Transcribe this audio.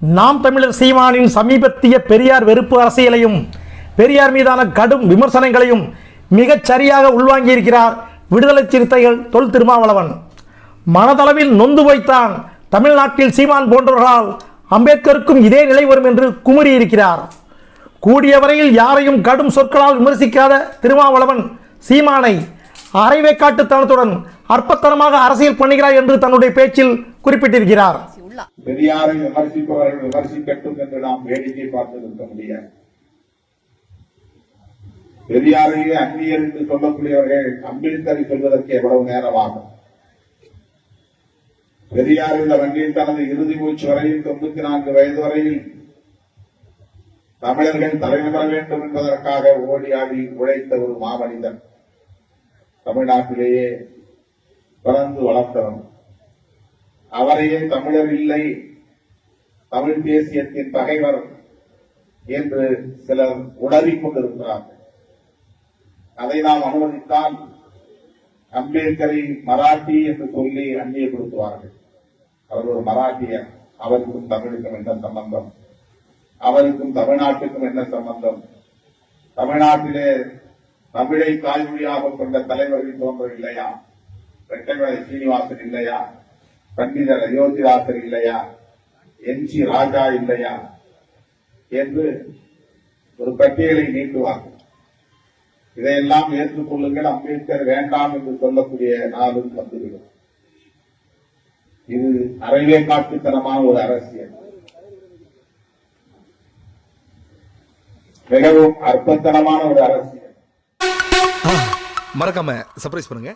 நாம் தமிழர் சீமானின் சமீபத்திய பெரியார் வெறுப்பு அரசியலையும் பெரியார் மீதான கடும் விமர்சனங்களையும் மிகச் சரியாக உள்வாங்கியிருக்கிறார் விடுதலை சிறுத்தைகள் தொல் திருமாவளவன். மனதளவில் நொந்து வைத்தான் தமிழ்நாட்டில் சீமான் போன்றவர்களால் அம்பேத்கருக்கும் இதே நிலை வரும் என்று குமுறியிருக்கிறார். கூடிய வரையில் யாரையும் கடும் சொற்களால் விமர்சிக்காத திருமாவளவன் சீமானை அரைவேக்காட்டுத்தனத்துடன் அற்பத்தனமாக அரசியல் பண்ணுகிறார் என்று தன்னுடைய பேச்சில் குறிப்பிட்டிருக்கிறார். கூறியுள்ளார் பெரியாரை விமர்சிப்பவர்கள் விமர்சிக்கட்டும் என்று நாம் வேடிக்கை பார்த்து முடியாது. பெரியாரையே அந்நியர் என்று சொல்லக்கூடியவர்கள் அம்பேத்கரை சொல்வதற்கு எவ்வளவு நேரமாகும். பெரியார் இந்த வங்கியில் தனது இறுதி மூச்சு வரையில் தொண்ணூத்தி நான்கு வயது வரையில் தமிழர்கள் தலைநகர வேண்டும் என்பதற்காக ஓடி ஆடி உழைத்த ஒரு மாமனிதன் தமிழ்நாட்டிலேயே பிறந்து வளர்த்தவன். அவரையே தமிழர் இல்லை. தமிழ் தேசியத்தின் பகைவர் என்று சிலர் உணரிக் கொண்டிருக்கிறார்கள். அதை நாம் அனுமதித்தால் அம்பேத்கரை மராட்டி என்று சொல்லி அந்நியப்படுத்துவார்கள். அவர் ஒரு மராட்டியர் அவருக்கும் தமிழுக்கும் என்ன சம்பந்தம்? அவருக்கும் தமிழ்நாட்டுக்கும் என்ன சம்பந்தம்? தமிழ்நாட்டிலே தமிழை தாய்மொழியாக கொண்ட தலைவர்கள் தோன்றவில்லையா? வெட்டமலை சீனிவாசன் இல்லையா? பண்டிதர் அயோத்திதாசர் இல்லையா? என் சி ராஜா இல்லையா? என்று ஒரு பட்டியலை நீட்டுவார்கள் இதையெல்லாம் ஏற்றுக்கொள்ளுங்கள். அம்பேத்கர் வேண்டாம் என்று சொல்லக்கூடிய நாளும் வந்துவிடும். இது அறவே காட்டுத்தனமான ஒரு அரசியல். மிகவும் அற்பத்தனமான ஒரு அரசியல். மறக்காம சர்ப்ரைஸ் பண்ணுங்க.